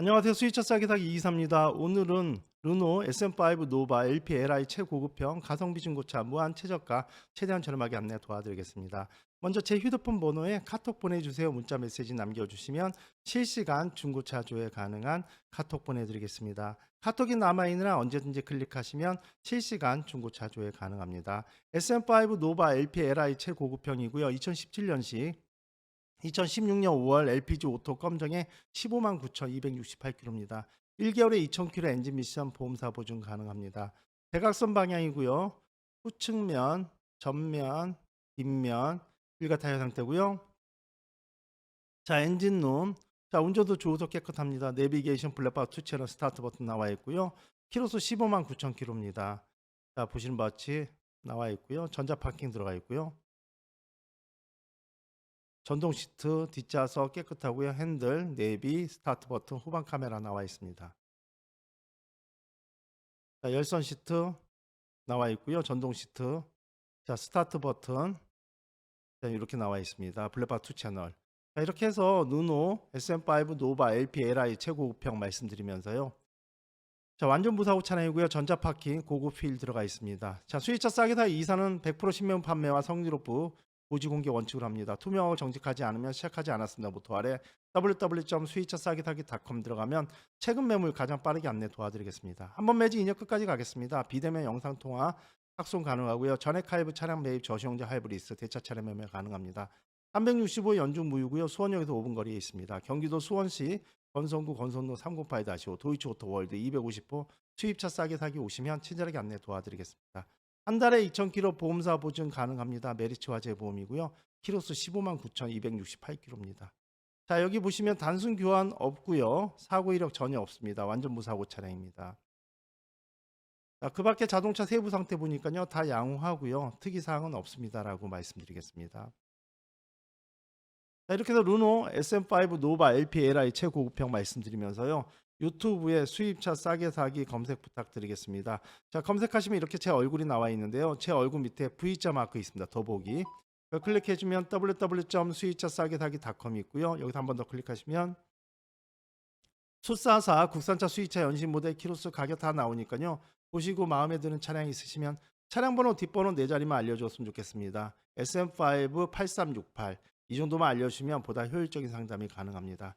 안녕하세요. 수위차 싸게 사기 이기사입니다. 오늘은 르노 SM5 노바 LP LI 최고급형 가성비 중고차 무한 최저가 최대한 저렴하게 안내 도와드리겠습니다. 먼저 제 휴대폰 번호에 카톡 보내주세요. 문자 메시지 남겨주시면 실시간 중고차 조회 가능한 카톡 보내드리겠습니다. 카톡이 남아있느라 언제든지 클릭하시면 실시간 중고차 조회 가능합니다. SM5 노바 LP LI 최고급형이고요. 2017년식 2016년 5월 LPG 오토 검정에 15만 9,268km입니다. 1개월에 2,000km 엔진 미션 보험사 보증 가능합니다. 대각선 방향이고요. 후측면, 전면, 뒷면 일가 타이어 상태고요. 자 엔진룸, 자 운전도 좋으서 깨끗합니다. 내비게이션 블랙바 투 채널 스타트 버튼 나와 있고요. 키로수 15만 9,000km입니다. 자 보시는 바와 같이 나와 있고요. 전자 파킹 들어가 있고요. 전동 시트 뒷좌석 깨끗하고요. 핸들, 내비, 스타트 버튼, 후방 카메라 나와 있습니다. 자, 열선 시트 나와 있고요. 전동 시트. 자, 스타트 버튼. 자, 이렇게 나와 있습니다. 블랙바 투 채널. 자, 이렇게 해서 누노 SM5 노바 LP LI 최고급형 말씀드리면서요. 자, 완전 무사고 차량이고요. 전자 파킹 고급 휠 들어가 있습니다. 자, 수입차 싸게 사 이사는 100% 신명 판매와 성리로부 고지 공개 원칙으로 합니다. 투명하고 정직하지 않으면 시작하지 않았습니다. 모토 아래 www.수입차싸기사기.com 들어가면 최근 매물 가장 빠르게 안내 도와드리겠습니다. 한번 매지 2년 끝까지 가겠습니다. 비대면 영상 통화 확송 가능하고요. 전액 할부 차량 매입 저시용자 할부 리스 대차 차량 매매 가능합니다. 365 연중 무휴고요. 수원역에서 5분 거리에 있습니다. 경기도 수원시 건성구 건선로 308-5 도이치오토 월드 250호 수입차 싸게 사기 오시면 친절하게 안내 도와드리겠습니다. 한 달에 2,000km 보험사 보증 가능합니다. 메리츠 화재 보험이고요. 키로수 15만 9,268km입니다. 자 여기 보시면 단순 교환 없고요. 사고 이력 전혀 없습니다. 완전 무사고 차량입니다. 자, 그 밖에 자동차 세부 상태 보니까요. 다 양호하고요. 특이 사항은 없습니다라고 말씀드리겠습니다. 자, 이렇게 해서 르노 SM5 노바 LPLI 최고급형 말씀드리면서요. 유튜브에 수입차 싸게 사기 검색 부탁드리겠습니다. 자, 검색하시면 이렇게 제 얼굴이 나와 있는데요. 제 얼굴 밑에 V자 마크 있습니다. 더보기. 클릭해주면 www.수입차 싸게 사기.com이 있고요. 여기서 한 번 더 클릭하시면 수사사 국산차 수입차 연신 모델 키로수 가격 다 나오니까요. 보시고 마음에 드는 차량 있으시면 차량 번호 뒷번호 네 자리만 알려줬으면 좋겠습니다. SM5 8368 이 정도만 알려주시면 보다 효율적인 상담이 가능합니다.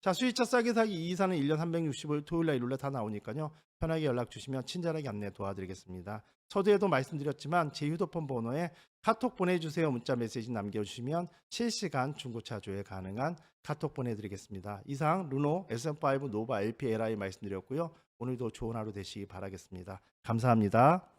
자 수입차 싸게 사기 이 이사는 1년 360일 토요일날 일요일날 다 나오니까요. 편하게 연락 주시면 친절하게 안내 도와드리겠습니다. 서두에도 말씀드렸지만 제 휴대폰 번호에 카톡 보내주세요 문자 메시지 남겨주시면 실시간 중고차 조회 가능한 카톡 보내드리겠습니다. 이상 르노 SM5 노바 LPLI 말씀드렸고요. 오늘도 좋은 하루 되시기 바라겠습니다. 감사합니다.